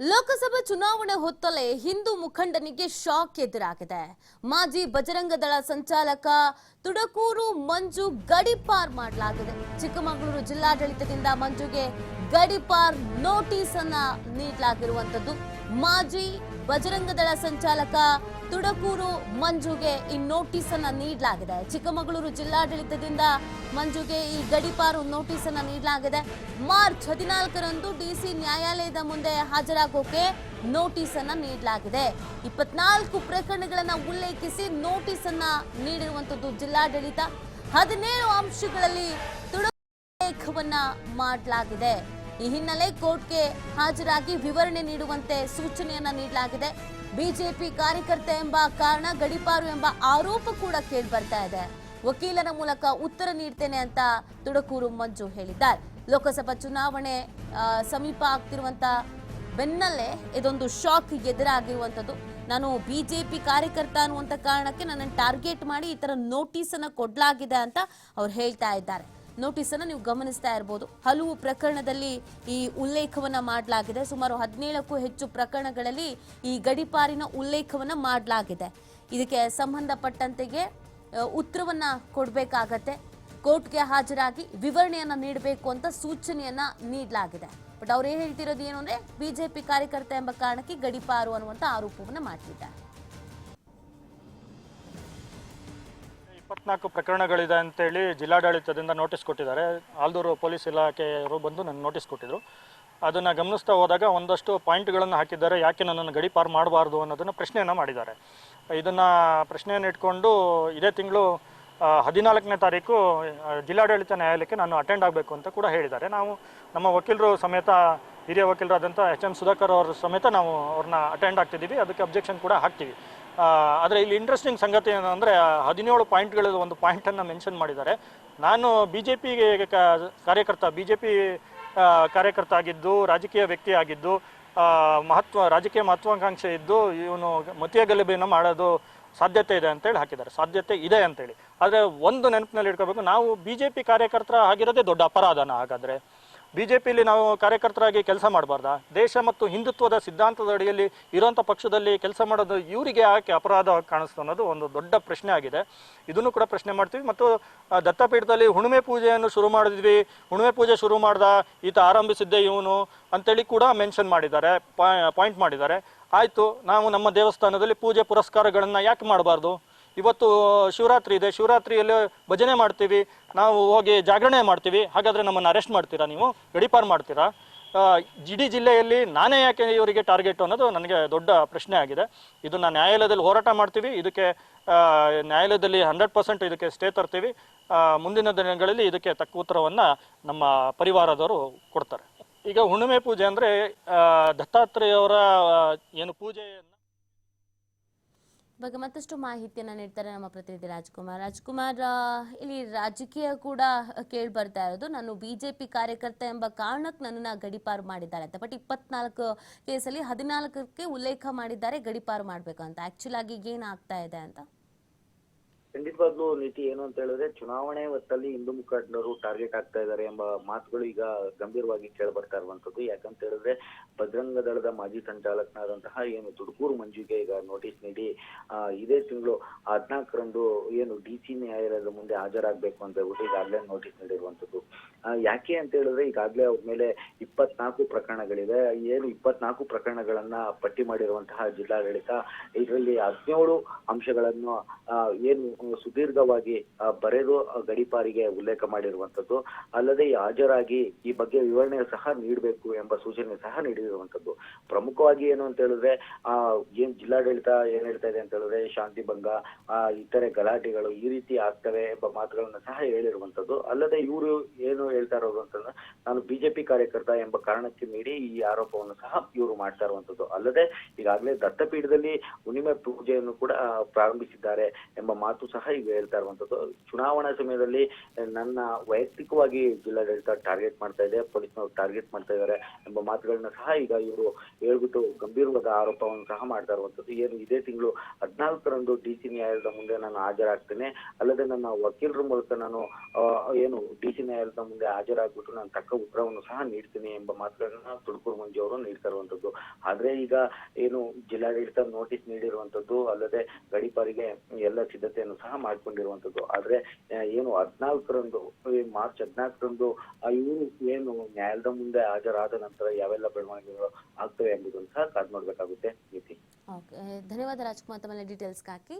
ಲೋಕಸಭಾ ಚುನಾವಣೆ ಹೊತ್ತಲೇ ಹಿಂದೂ ಮುಖಂಡನಿಗೆ ಶಾಕ್ ಎದುರಾಗಿದೆ. ಮಾಜಿ ಬಜರಂಗ ದಳ ಸಂಚಾಲಕ ತುಡಕೂರು ಮಂಜು ಗಡಿಪಾರ್ ಮಾಡಲಾಗಿದೆ. ಚಿಕ್ಕಮಗಳೂರು ಜಿಲ್ಲಾಡಳಿತದಿಂದ ಮಂಜುಗೆ ಗಡಿಪಾರ್ ನೋಟಿಸ್ ಅನ್ನ ನೀಡಲಾಗಿರುವಂತದ್ದು ಮಾಜಿ ಬಜರಂಗ ದಳ ಸಂಚಾಲಕ ತುಡಕೂರು ಮಂಜುಗೆ ಈ ನೋಟಿಸ್ ಅನ್ನ ನೀಡಲಾಗಿದೆ. ಚಿಕ್ಕಮಗಳೂರು ಜಿಲ್ಲಾಡಳಿತದಿಂದ ಮಂಜುಗೆ ಈ ಗಡಿಪಾರು ನೋಟಿಸ್ ಅನ್ನ ನೀಡಲಾಗಿದೆ. ಮಾರ್ಚ್ ಹದಿನಾಲ್ಕರಂದು ಡಿಸಿ ನ್ಯಾಯಾಲಯದ ಮುಂದೆ ಹಾಜರಾಗೋಕೆ ನೋಟಿಸ್ ಅನ್ನ ನೀಡಲಾಗಿದೆ. ಇಪ್ಪತ್ನಾಲ್ಕು ಪ್ರಕರಣಗಳನ್ನ ಉಲ್ಲೇಖಿಸಿ ನೋಟಿಸ್ ಅನ್ನ ನೀಡಿರುವಂತದ್ದು ಜಿಲ್ಲಾಡಳಿತ. ಹದಿನೇಳು ಅಂಶಗಳಲ್ಲಿ ತುಡಕು ಉಲ್ಲೇಖವನ್ನ ಮಾಡಲಾಗಿದೆ. ಈ ಹಿನ್ನೆಲೆ ಕೋರ್ಟ್ಗೆ ಹಾಜರಾಗಿ ವಿವರಣೆ ನೀಡುವಂತೆ ಸೂಚನೆಯನ್ನ ನೀಡಲಾಗಿದೆ. ಬಿಜೆಪಿ ಕಾರ್ಯಕರ್ತ ಎಂಬ ಕಾರಣ ಗಡಿಪಾರು ಎಂಬ ಆರೋಪ ಕೂಡ ಕೇಳಿ ಬರ್ತಾ ಇದೆ. ವಕೀಲರ ಮೂಲಕ ಉತ್ತರ ನೀಡ್ತೇನೆ ಅಂತ ತುಡಕೂರು ಮಂಜು ಹೇಳಿದ್ದಾರೆ. ಲೋಕಸಭಾ ಚುನಾವಣೆ ಸಮೀಪ ಆಗ್ತಿರುವಂತ ಬೆನ್ನಲ್ಲೇ ಇದೊಂದು ಶಾಕ್ ಎದುರಾಗಿರುವಂಥದ್ದು. ನಾನು ಬಿಜೆಪಿ ಕಾರ್ಯಕರ್ತ ಅನ್ನುವಂಥ ಕಾರಣಕ್ಕೆ ನನ್ನನ್ನು ಟಾರ್ಗೆಟ್ ಮಾಡಿ ಈ ಥರ ನೋಟಿಸ್ ಅನ್ನ ಕೊಡಲಾಗಿದೆ ಅಂತ ಅವ್ರು ಹೇಳ್ತಾ ಇದ್ದಾರೆ. ನೋಟಿಸ್ ಅನ್ನ ನೀವು ಗಮನಿಸ್ತಾ ಇರಬಹುದು ಹಲವು ಪ್ರಕರಣದಲ್ಲಿ ಈ ಉಲ್ಲೇಖವನ್ನ ಮಾಡಲಾಗಿದೆ. ಸುಮಾರು ಹದಿನೇಳಕ್ಕೂ ಹೆಚ್ಚು ಪ್ರಕರಣಗಳಲ್ಲಿ ಈ ಗಡಿಪಾರಿನ ಉಲ್ಲೇಖವನ್ನ ಮಾಡಲಾಗಿದೆ. ಇದಕ್ಕೆ ಸಂಬಂಧಪಟ್ಟಂತೆಗೆ ಉತ್ತರವನ್ನ ಕೊಡಬೇಕಾಗತ್ತೆ. ಕೋರ್ಟ್ಗೆ ಹಾಜರಾಗಿ ವಿವರಣೆಯನ್ನ ನೀಡಬೇಕು ಅಂತ ಸೂಚನೆಯನ್ನ ನೀಡಲಾಗಿದೆ. ಬಟ್ ಅವ್ರು ಏನು ಹೇಳ್ತಿರೋದು ಏನು ಅಂದ್ರೆ, ಬಿಜೆಪಿ ಕಾರ್ಯಕರ್ತ ಎಂಬ ಕಾರಣಕ್ಕೆ ಗಡಿಪಾರು ಅನ್ನುವಂತ ಆರೋಪವನ್ನ ಮಾಡ್ತಿದ್ದಾರೆ. ಇಪ್ಪತ್ನಾಲ್ಕು ಪ್ರಕರಣಗಳಿದೆ ಅಂತೇಳಿ ಜಿಲ್ಲಾಡಳಿತದಿಂದ ನೋಟಿಸ್ ಕೊಟ್ಟಿದ್ದಾರೆ. ಆಲ್ದೂರು ಪೊಲೀಸ್ ಇಲಾಖೆಯವರು ಬಂದು ನನ್ನ ನೋಟಿಸ್ ಕೊಟ್ಟಿದ್ರು. ಅದನ್ನು ಗಮನಿಸ್ತಾ ಹೋದಾಗ ಒಂದಷ್ಟು ಪಾಯಿಂಟ್ಗಳನ್ನು ಹಾಕಿದ್ದಾರೆ. ಯಾಕೆ ನನ್ನನ್ನು ಗಡಿ ಪಾರು ಮಾಡಬಾರ್ದು ಅನ್ನೋದನ್ನು ಪ್ರಶ್ನೆಯನ್ನು ಮಾಡಿದ್ದಾರೆ. ಇದನ್ನು ಪ್ರಶ್ನೆಯನ್ನು ಇಟ್ಕೊಂಡು ಇದೇ ತಿಂಗಳು ಹದಿನಾಲ್ಕನೇ ತಾರೀಕು ಜಿಲ್ಲಾಡಳಿತ ನ್ಯಾಯಾಲಯಕ್ಕೆ ನಾನು ಅಟೆಂಡ್ ಆಗಬೇಕು ಅಂತ ಕೂಡ ಹೇಳಿದ್ದಾರೆ. ನಾವು ನಮ್ಮ ವಕೀಲರು ಸಮೇತ, ಹಿರಿಯ ವಕೀಲರಾದಂಥ ಎಚ್ ಎಂ ಸುಧಾಕರ್ ಅವ್ರ ಸಮೇತ ನಾವು ಅವ್ರನ್ನ ಅಟೆಂಡ್ ಆಗ್ತಿದ್ದೀವಿ. ಅದಕ್ಕೆ ಅಬ್ಜೆಕ್ಷನ್ ಕೂಡ ಹಾಕ್ತೀವಿ. ಆದರೆ ಇಲ್ಲಿ ಇಂಟ್ರೆಸ್ಟಿಂಗ್ ಸಂಗತಿ ಏನಂದರೆ ಹದಿನೇಳು ಪಾಯಿಂಟ್ಗಳ ಒಂದು ಪಾಯಿಂಟನ್ನು ಮೆನ್ಷನ್ ಮಾಡಿದ್ದಾರೆ. ನಾನು ಬಿ ಜೆ ಪಿಗೆ ಕಾರ್ಯಕರ್ತ ಬಿ ಜೆ ಪಿ ಕಾರ್ಯಕರ್ತ ಆಗಿದ್ದು, ರಾಜಕೀಯ ವ್ಯಕ್ತಿ ಆಗಿದ್ದು ಮಹತ್ವ, ರಾಜಕೀಯ ಮಹತ್ವಾಕಾಂಕ್ಷೆ ಇದ್ದು, ಇವನು ಮತೀಯ ಗಲಭೆಯನ್ನು ಮಾಡೋದು ಸಾಧ್ಯತೆ ಇದೆ ಅಂತೇಳಿ ಹಾಕಿದ್ದಾರೆ. ಸಾಧ್ಯತೆ ಇದೆ ಅಂತೇಳಿ. ಆದರೆ ಒಂದು ನೆನಪಿನಲ್ಲಿ ಇಟ್ಕೋಬೇಕು, ನಾವು ಬಿ ಜೆ ಪಿ ಕಾರ್ಯಕರ್ತರ ಆಗಿರೋದೇ ದೊಡ್ಡ ಅಪರಾಧನ ಹಾಗಾದರೆ. ಬಿ ನಾವು ಕಾರ್ಯಕರ್ತರಾಗಿ ಕೆಲಸ ಮಾಡಬಾರ್ದಾ? ದೇಶ ಮತ್ತು ಹಿಂದುತ್ವದ ಸಿದ್ಧಾಂತದ ಅಡಿಯಲ್ಲಿ ಇರುವಂಥ ಪಕ್ಷದಲ್ಲಿ ಕೆಲಸ ಮಾಡೋದು ಇವರಿಗೆ ಯಾಕೆ ಅಪರಾಧ ಕಾಣಿಸ್ತು ಅನ್ನೋದು ಒಂದು ದೊಡ್ಡ ಪ್ರಶ್ನೆ ಆಗಿದೆ. ಇದನ್ನು ಕೂಡ ಪ್ರಶ್ನೆ ಮಾಡ್ತೀವಿ. ಮತ್ತು ದತ್ತಪೀಠದಲ್ಲಿ ಹುಣ್ಣಿಮೆ ಪೂಜೆಯನ್ನು ಶುರು ಮಾಡಿದ್ವಿ. ಹುಣ್ಣಿಮೆ ಪೂಜೆ ಶುರು ಮಾಡ್ದ ಈತ ಆರಂಭಿಸಿದ್ದೆ ಇವನು ಅಂತೇಳಿ ಕೂಡ ಮೆನ್ಷನ್ ಮಾಡಿದ್ದಾರೆ ಪಾಯಿಂಟ್ ಮಾಡಿದ್ದಾರೆ. ಆಯಿತು, ನಾವು ನಮ್ಮ ದೇವಸ್ಥಾನದಲ್ಲಿ ಪೂಜೆ ಪುರಸ್ಕಾರಗಳನ್ನು ಯಾಕೆ ಮಾಡಬಾರ್ದು? ಇವತ್ತು ಶಿವರಾತ್ರಿ ಇದೆ. ಶಿವರಾತ್ರಿಯಲ್ಲಿ ಭಜನೆ ಮಾಡ್ತೀವಿ. ನಾವು ಹೋಗಿ ಜಾಗರಣೆ ಮಾಡ್ತೀವಿ. ಹಾಗಾದರೆ ನಮ್ಮನ್ನು ಅರೆಸ್ಟ್ ಮಾಡ್ತೀರಾ ನೀವು? ಗಡಿಪಾರು ಮಾಡ್ತೀರಾ? ಇಡೀ ಜಿಲ್ಲೆಯಲ್ಲಿ ನಾನೇ ಯಾಕೆ ಇವರಿಗೆ ಟಾರ್ಗೆಟ್ ಅನ್ನೋದು ನನಗೆ ದೊಡ್ಡ ಪ್ರಶ್ನೆ ಆಗಿದೆ. ಇದನ್ನು ನ್ಯಾಯಾಲಯದಲ್ಲಿ ಹೋರಾಟ ಮಾಡ್ತೀವಿ. ಇದಕ್ಕೆ ನ್ಯಾಯಾಲಯದಲ್ಲಿ ಹಂಡ್ರೆಡ್ ಪರ್ಸೆಂಟ್ ಇದಕ್ಕೆ ಸ್ಟೇ ತರ್ತೀವಿ. ಮುಂದಿನ ದಿನಗಳಲ್ಲಿ ಇದಕ್ಕೆ ತಕ್ಕ ಉತ್ತರವನ್ನು ನಮ್ಮ ಪರಿವಾರದವರು ಕೊಡ್ತಾರೆ. ಈಗ ಹುಣ್ಣಿಮೆ ಪೂಜೆ ಅಂದರೆ ದತ್ತಾತ್ರೇಯವರ ಏನು ಪೂಜೆಯನ್ನು ಬಗ್ಗೆ ಮತ್ತಷ್ಟು ಮಾಹಿತಿಯನ್ನು ನೀಡ್ತಾರೆ ನಮ್ಮ ಪ್ರತಿನಿಧಿ ರಾಜ್ಕುಮಾರ್. ರಾಜ್ಕುಮಾರ್ ಇಲ್ಲಿ ರಾಜಕೀಯ ಕೂಡ ಕೇಳಿ ಬರ್ತಾ ಇರೋದು. ನಾನು ಬಿಜೆಪಿ ಕಾರ್ಯಕರ್ತ ಎಂಬ ಕಾರಣಕ್ಕೆ ನನ್ನನ್ನು ಗಡಿಪಾರು ಮಾಡಿದ್ದಾರೆ ಅಂತ. ಬಟ್ ಇಪ್ಪತ್ನಾಲ್ಕು ಕೇಸಲ್ಲಿ ಹದಿನಾಲ್ಕಕ್ಕೆ ಉಲ್ಲೇಖ ಮಾಡಿದ್ದಾರೆ, ಗಡಿಪಾರು ಮಾಡಬೇಕು ಅಂತ. ಆ್ಯಕ್ಚುಲಾಗಿ ಏನಾಗ್ತಾ ಇದೆ ಅಂತ? ಖಂಡಿತವಾಗ್ಲೂ ನೀತಿ ಏನು ಅಂತ ಹೇಳಿದ್ರೆ ಚುನಾವಣೆ ಹೊತ್ತಲ್ಲಿ ಹಿಂದೂ ಮುಖಂಡರು ಟಾರ್ಗೆಟ್ ಆಗ್ತಾ ಇದ್ದಾರೆ ಎಂಬ ಮಾತುಗಳು ಈಗ ಗಂಭೀರವಾಗಿ ಕೇಳಿ ಬರ್ತಾ ಇರುವಂತದ್ದು ಯಾಕಂತ ಹೇಳಿದ್ರೆ ಬಜರಂಗ ದಳದ ಮಾಜಿ ಸಂಚಾಲಕನಾದಂತಹ ಏನು ತುಡುಕೂರು ಮಂಜುಗೆ ಈಗ ನೋಟಿಸ್ ನೀಡಿ ಇದೇ ತಿಂಗಳು ಹದಿನಾಲ್ಕರಂದು ಏನು ಡಿ ಸಿ ನ್ಯಾಯಾಲಯದ ಮುಂದೆ ಹಾಜರಾಗಬೇಕು ಅಂತ ಹೇಳ್ಬಿಟ್ಟು ಈಗಾಗಲೇ ನೋಟಿಸ್ ನೀಡಿರುವಂತದ್ದು ಯಾಕೆ ಅಂತ ಹೇಳಿದ್ರೆ ಈಗಾಗಲೇ ಅವ್ರ ಮೇಲೆ ಇಪ್ಪತ್ನಾಲ್ಕು ಪ್ರಕರಣಗಳಿದೆ ಏನು ಇಪ್ಪತ್ನಾಲ್ಕು ಪ್ರಕರಣಗಳನ್ನ ಪಟ್ಟಿ ಮಾಡಿರುವಂತಹ ಜಿಲ್ಲಾಡಳಿತ, ಇದರಲ್ಲಿ ಹದಿನೇಳು ಅಂಶಗಳನ್ನು ಏನು ಸುದೀರ್ಘವಾಗಿ ಬರೆದು ಗಡಿಪಾರಿಗೆ ಉಲ್ಲೇಖ ಮಾಡಿರುವಂತದ್ದು ಅಲ್ಲದೆ ಹಾಜರಾಗಿ ಈ ಬಗ್ಗೆ ವಿವರಣೆ ಸಹ ನೀಡಬೇಕು ಎಂಬ ಸೂಚನೆ ಸಹ ನೀಡಿರುವಂತದ್ದು ಪ್ರಮುಖವಾಗಿ ಏನು ಅಂತ ಹೇಳಿದ್ರೆ, ಆ, ಏನ್ ಜಿಲ್ಲಾಡಳಿತ ಏನ್ ಹೇಳ್ತಾ ಇದೆ ಅಂತ ಹೇಳಿದ್ರೆ, ಶಾಂತಿ ಭಂಗ, ಆ, ಇತರೆ ಗಲಾಟೆಗಳು ಈ ರೀತಿ ಆಗ್ತವೆ ಎಂಬ ಮಾತುಗಳನ್ನ ಸಹ ಹೇಳಿರುವಂತದ್ದು ಅಲ್ಲದೆ ಇವರು ಏನು ಹೇಳ್ತಾ ಇರೋದು ಅಂತಂದ್ರೆ ನಾನು ಬಿಜೆಪಿ ಕಾರ್ಯಕರ್ತ ಎಂಬ ಕಾರಣಕ್ಕೆ ನೀಡಿ ಈ ಆರೋಪವನ್ನು ಸಹ ಇವರು ಮಾಡ್ತಾ ಇರುವಂತದ್ದು ಅಲ್ಲದೆ ಈಗಾಗಲೇ ದತ್ತಪೀಠದಲ್ಲಿ ಹುಣ್ಣಿಮೆ ಪೂಜೆಯನ್ನು ಕೂಡ ಪ್ರಾರಂಭಿಸಿದ್ದಾರೆ ಎಂಬ ಮಾತು ಸಹ ಈಗ ಹೇಳ್ತಾ ಇರುವಂತದ್ದು. ಚುನಾವಣಾ ಸಮಯದಲ್ಲಿ ನನ್ನ ವೈಯಕ್ತಿಕವಾಗಿ ಜಿಲ್ಲಾಡಳಿತ ಟಾರ್ಗೆಟ್ ಮಾಡ್ತಾ ಇದೆ ಪೊಲೀಸ್ನವರು ಟಾರ್ಗೆಟ್ ಮಾಡ್ತಾ ಇದ್ದಾರೆ ಎಂಬ ಮಾತುಗಳನ್ನ ಸಹ ಈಗ ಇವರು ಹೇಳ್ಬಿಟ್ಟು ಗಂಭೀರವಾದ ಆರೋಪವನ್ನು ಸಹ ಮಾಡ್ತಾ ಇರುವಂತದ್ದು. ಏನು ಇದೇ ತಿಂಗಳು ಹದಿನಾಲ್ಕರಂದು ಡಿ ಸಿ ನ್ಯಾಯಾಲಯದ ಮುಂದೆ ನಾನು ಹಾಜರಾಗ್ತೇನೆ. ಅಲ್ಲದೆ ನನ್ನ ವಕೀಲರ ಮೂಲಕ ನಾನು ಏನು ಡಿ ಸಿ ನ್ಯಾಯಾಲಯದ ಮುಂದೆ ಹಾಜರಾಗ್ಬಿಟ್ಟು ನಾನು ತಕ್ಕ ಉತ್ತರವನ್ನು ಸಹ ನೀಡ್ತೀನಿ ಎಂಬ ಮಾತುಗಳನ್ನ ತುಳುಕೂರು ಮಂಜು ಅವರು ನೀಡ್ತಾ ಇರುವಂತದ್ದು. ಆದ್ರೆ ಈಗ ಏನು ಜಿಲ್ಲಾಡಳಿತ ನೋಟಿಸ್ ನೀಡಿರುವಂತದ್ದು, ಅಲ್ಲದೆ ಗಡಿಪಾರಿಗೆ ಎಲ್ಲ ಸಿದ್ಧತೆಯನ್ನು ಸಹ ಮಾಡ್ಕೊಂಡಿರುವಂತದ್ದು. ಆದ್ರೆ ಏನು ಹದಿನಾಲ್ಕರಂದು ಮಾರ್ಚ್ ಹದಿನಾಲ್ಕರಂದು ಇವರು ಏನು ನ್ಯಾಯಾಲಯದ ಮುಂದೆ ಹಾಜರಾದ ನಂತರ ಯಾವೆಲ್ಲ ಬೆಳವಣಿಗೆಗಳು ಆಗ್ತವೆ ಎಂಬುದನ್ನು ಸಹ ಕಾದ್ ನೋಡ್ಬೇಕಾಗುತ್ತೆ ನೀತಿ ಧನ್ಯವಾದ ರಾಜ್ಕುಮಾರ್ ತಮ್ಮ ಡೀಟೇಲ್ಸ್ ಹಾಕಿ.